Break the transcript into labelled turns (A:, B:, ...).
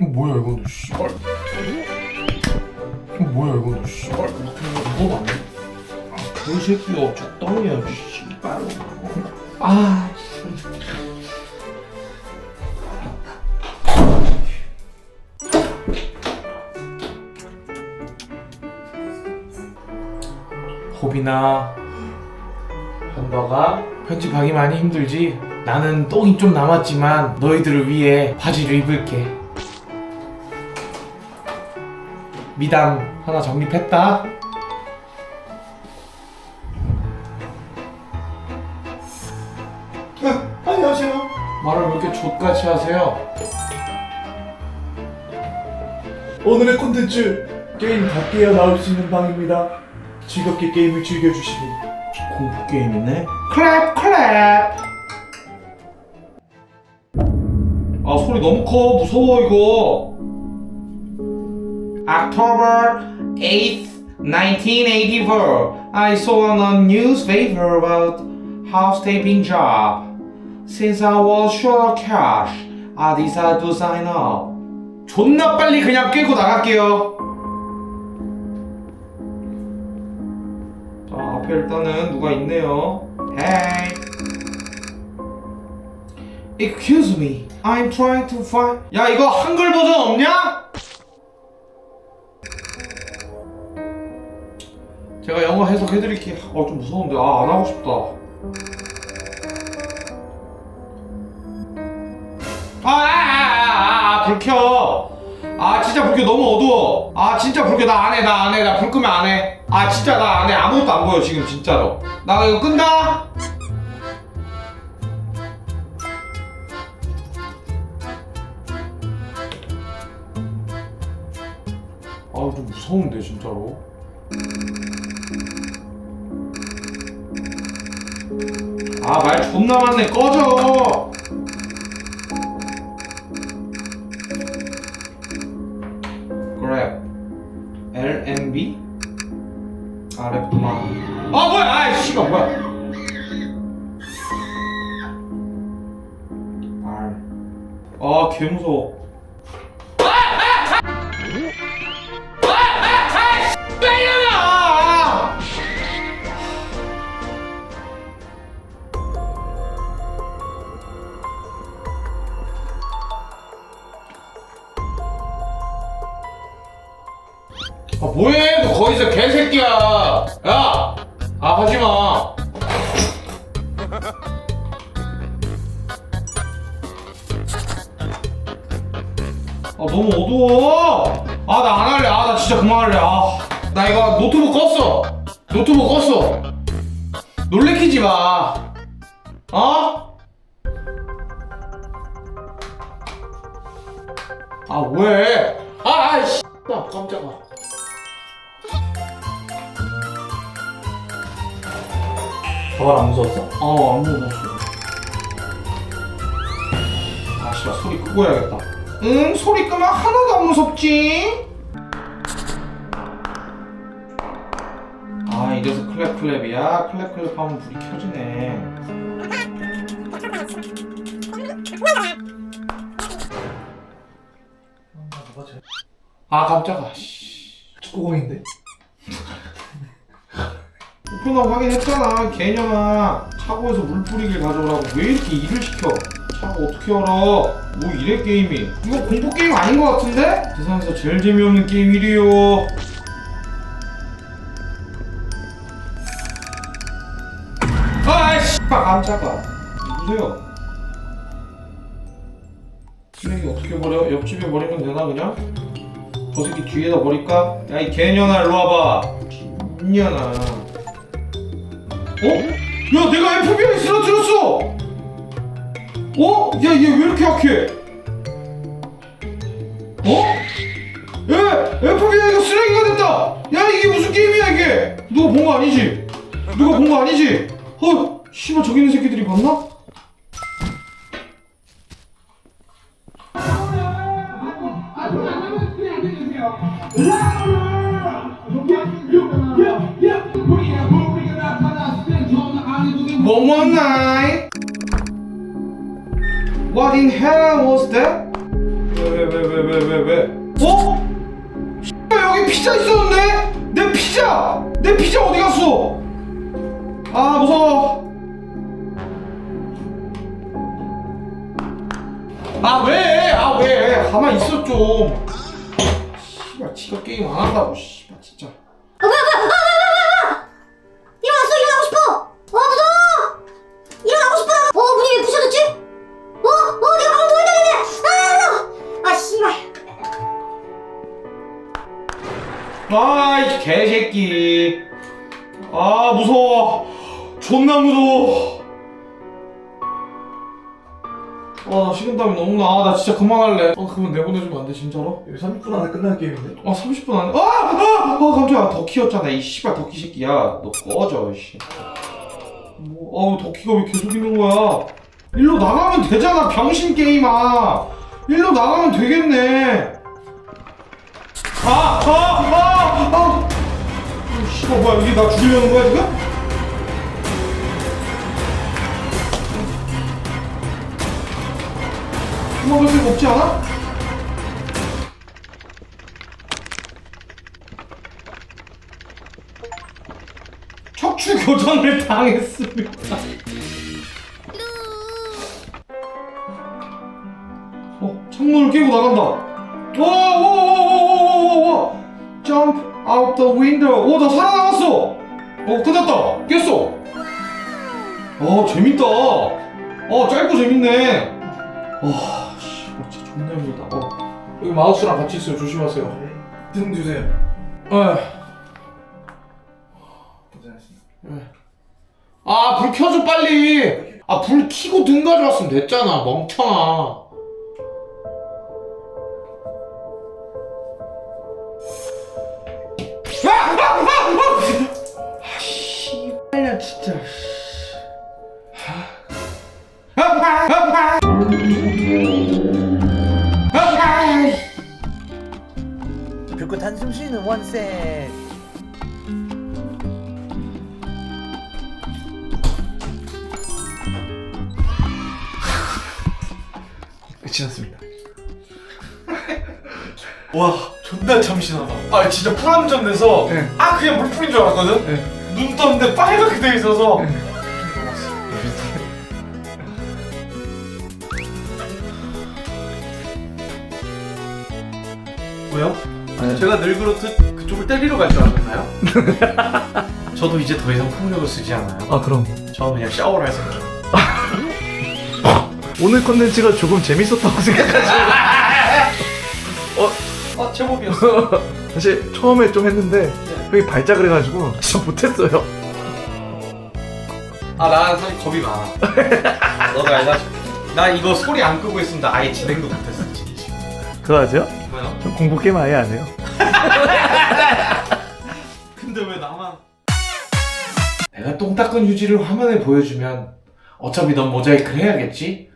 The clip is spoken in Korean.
A: 어, 뭐야 이건? 씨발. 어, 뭐야 이건? 씨발.
B: 뭐가 안 돼? 그 새끼야 적당히야 씨발. 아
A: 호비나 현더가? 편집하기 많이 힘들지? 나는 똥이 좀 남았지만 너희들을 위해 바지를 입을게. 미담 하나 정립했다.
B: 안녕하세요.
A: 말을 왜 이렇게 족같이 하세요?
B: 오늘의 콘텐츠 게임 밖에야 나올 수 있는 방입니다 즐겁게 게임을 즐겨주시길 공포 게임이네
A: 클랩 클랩 아 소리 너무 커 무서워 이거 October 8th 1984 I saw on a newspaper about house taping job Since I was short of cash I decided to sign up 존나 빨리 그냥 깨고 나갈게요 앞에 일단은 누가 있네요 Hey Excuse me I'm trying to find 야 이거 한글 버전 없냐? 제가 영어 해석해드릴게요 어 좀 무서운데 아 안 하고 싶다 아 아 아 아 불 켜. 아 진짜 불켜 너무 어두워. 아 진짜 불켜 나 안해 나 안해 나 불 끄면 안 해. 아 진짜 나 안해 아무것도 안 보여 지금 진짜로. 나 이거 끈다. 아좀 무서운데 진짜로. 아 말 존나 많네 꺼져. 아 많아 아 뭐야? 아이 씨가 뭐야? R 아 개 무서워. 빼려나 아 뭐해? 너 거기서 개새끼야 야! 아 하지마. 아 너무 어두워. 아 나 안 할래. 아 나 진짜 그만할래. 아나 이거 노트북 껐어. 노트북 껐어. 놀래키지 마. 어? 아 왜? 아 아이씨. 나 깜짝아
B: 저걸 안 무서웠어?
A: 어, 안 먹었어. 아, 씨발, 소리 끄고 해야겠다. 응, 소리 끄면 하나도 안 무섭지? 아, 이래서 클랩 클랩이야? 클랩 클랩 하면 불이 켜지네. 아, 깜짝아, 씨.
B: 축구공인데?
A: 우편함 확인했잖아 개년아 차고에서 물 뿌리길 가져오라고 왜 이렇게 일을 시켜 차고 어떻게 알아 뭐 이래 게임이 이거 공포 게임 아닌 것 같은데? 세상에서 제일 재미없는 게임 이래요 아이씨 깜짝아 누구세요? 쓰레기 어떻게 버려? 옆집에 버리면 되나 그냥? 저 새끼 뒤에다 버릴까? 야 이 개년아 일로 와봐 년아 어? 야 내가 FBI 쓰러뜨렸어! 어? 야 얘 왜 이렇게 약해? 어? 야 FBI가 쓰레기가 됐다! 야 이게 무슨 게임이야 이게! 누가 본 거 아니지? 누가 본 거 아니지? 어? 씨발 저기 있는 새끼들이 봤나? One night. What in hell was that? 왜 왜 왜 왜 왜 왜? 어? 여기 피자 있었는데? 내 피자! 내 피자 어디 갔어? 아 무서워. 아 왜? 아 왜? 가만 있어 좀. 씨발 지가 게임 안 한다고 씨발 진짜. 아이 개새끼 아 무서워 존나 무서워 아나 식은땀이 너무 나나 진짜 그만할래 아 그만 내보내주면 안 돼 진짜로?
B: 여기 30분 안에 끝날 게임인데?
A: 아 30분 안에 아! 아! 아 깜짝이야 덕키였잖아 이 씨발 덕키 새끼야 너 꺼져 씨 뭐, 아우 덕키가 왜 계속 있는 거야 일로 나가면 되잖아 병신 게임아 일로 나가면 되겠네 아! 아! 아! 아! 이 씨발 뭐야 이게 나 죽이려는 거야 지금? 도망갈 수가 없지 않아? 척추 교정을 당했습니다. 어, 창문을 깨고 나간다. 와 와 와 와 와 와와 Jump out the window. 오, 나 살아남았어. 어, 끝났다. 깼어. 어, 재밌다. 어, 짧고 재밌네. 와, 씨, 진짜 존나 힘들다. 어, 여기 마우스랑 같이 있어요. 조심하세요.
B: 등 주세요.
A: 에.
B: 고생하셨습니다.
A: 아, 불 켜줘, 빨리! 아, 불 켜고 등 가져왔으면 됐잖아, 멍청아. 아! 진짜.
C: 불꽃 한숨 쉬는 원셋
B: 끝이 났습니다. 와, 존나 참신하다. 아, 진짜 풀함전 돼서
A: 네.
B: 아 그냥 물풀인 줄 알았거든.
A: 네.
B: 눈 떴는데 빨갛게 돼 있어서. 뭐요? 제가 늙그렇듯 그쪽을 때리러 갈 줄 알았나요? 저도 이제 더 이상 폭력을 쓰지 않아요.
D: 아 그럼
B: 저 그냥 샤워를 할 생각.
D: 오늘 컨텐츠가 조금 재밌었다고 생각하지
B: 아 제법이었어.
D: 사실 처음에 좀 했는데 형이 발작을 해가지고 진짜 못했어요
A: 아, 나 사실 겁이 많아. 너도 알다시피. 나 이거 소리 안 끄고 나 아예 진행도 못했어, 진짜.
D: 그거 아세요?
A: 뭐야?
D: 전 공부 게임 아예 안 해요
A: 근데 왜 나만? 내가 똥 닦은 휴지를 화면에 보여주면 어차피 넌 모자이크를 해야겠지?